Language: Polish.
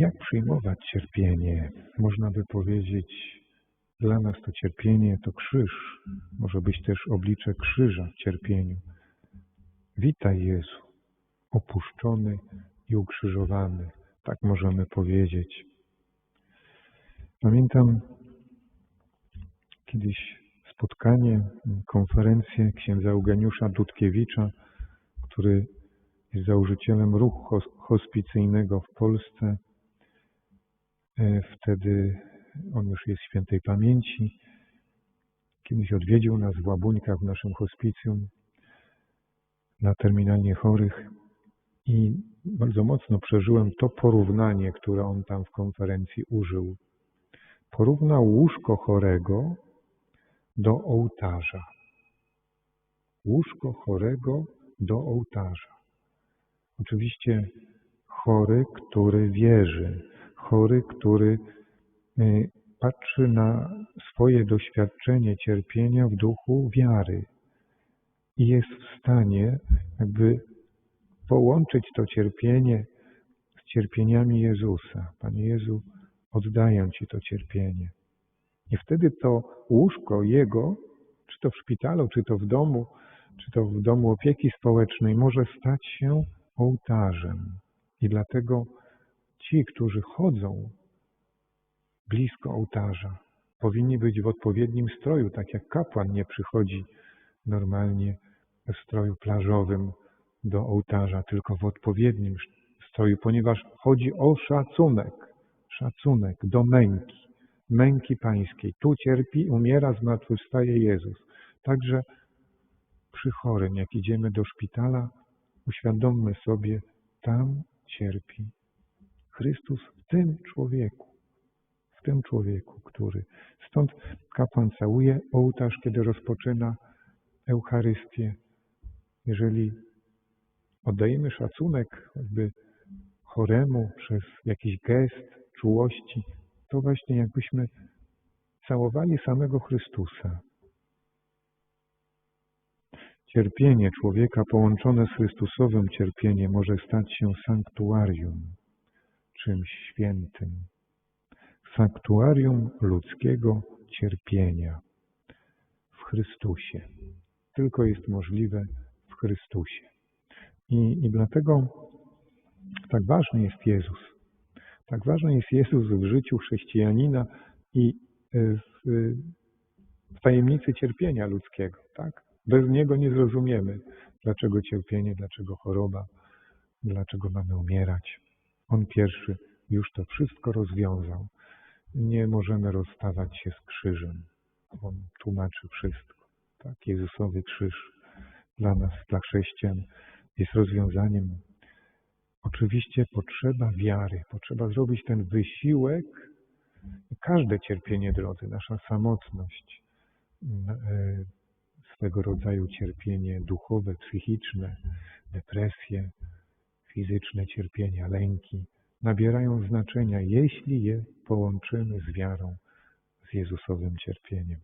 Jak przyjmować cierpienie? Można by powiedzieć, dla nas to cierpienie to krzyż. Może być też oblicze krzyża w cierpieniu. Witaj Jezu, opuszczony i ukrzyżowany. Tak możemy powiedzieć. Pamiętam kiedyś spotkanie, konferencję księdza Eugeniusza Dudkiewicza, który jest założycielem ruchu hospicyjnego w Polsce. E, wtedy on już jest świętej pamięci. Kiedyś odwiedził nas w Łabuńkach w naszym hospicjum na terminalnie chorych i bardzo mocno przeżyłem to porównanie, które on tam w konferencji użył. Porównał łóżko chorego do ołtarza. Łóżko chorego do ołtarza. Oczywiście chory, który wierzy, chory, który y, patrzy na swoje doświadczenie cierpienia w duchu wiary i jest w stanie jakby połączyć to cierpienie z cierpieniami Jezusa. Panie Jezu, oddaję Ci to cierpienie. I wtedy to łóżko Jego, czy to w szpitalu, czy to w domu, czy to w domu opieki społecznej, może stać się ołtarzem. I dlatego ci, którzy chodzą blisko ołtarza, powinni być w odpowiednim stroju, tak jak kapłan nie przychodzi normalnie w stroju plażowym do ołtarza, tylko w odpowiednim stroju, ponieważ chodzi o szacunek, szacunek do męki, męki pańskiej. Tu cierpi, umiera, zmartwychwstaje Jezus. Także przy chorym, jak idziemy do szpitala, uświadommy sobie, tam cierpi Chrystus w tym człowieku, w tym człowieku, który. Stąd kapłan całuje ołtarz, kiedy rozpoczyna Eucharystię. Jeżeli oddajemy szacunek jakby choremu przez jakiś gest czułości, to właśnie jakbyśmy całowali samego Chrystusa. Cierpienie człowieka połączone z Chrystusowym cierpieniem może stać się sanktuarium, czymś świętym. Sanktuarium ludzkiego cierpienia w Chrystusie. Tylko jest możliwe w Chrystusie. I, i dlatego tak ważny jest Jezus. Tak ważny jest Jezus w życiu chrześcijanina i w, w tajemnicy cierpienia ludzkiego. Tak? Bez Niego nie zrozumiemy, dlaczego cierpienie, dlaczego choroba, dlaczego mamy umierać. On pierwszy już to wszystko rozwiązał. Nie możemy rozstawać się z krzyżem. On tłumaczy wszystko. Tak, Jezusowy krzyż dla nas, dla chrześcijan jest rozwiązaniem. Oczywiście potrzeba wiary, potrzeba zrobić ten wysiłek. Każde cierpienie, drodzy, nasza samotność, e, swego rodzaju cierpienie duchowe, psychiczne, depresje, fizyczne cierpienia, lęki nabierają znaczenia, jeśli je połączymy z wiarą, z Jezusowym cierpieniem.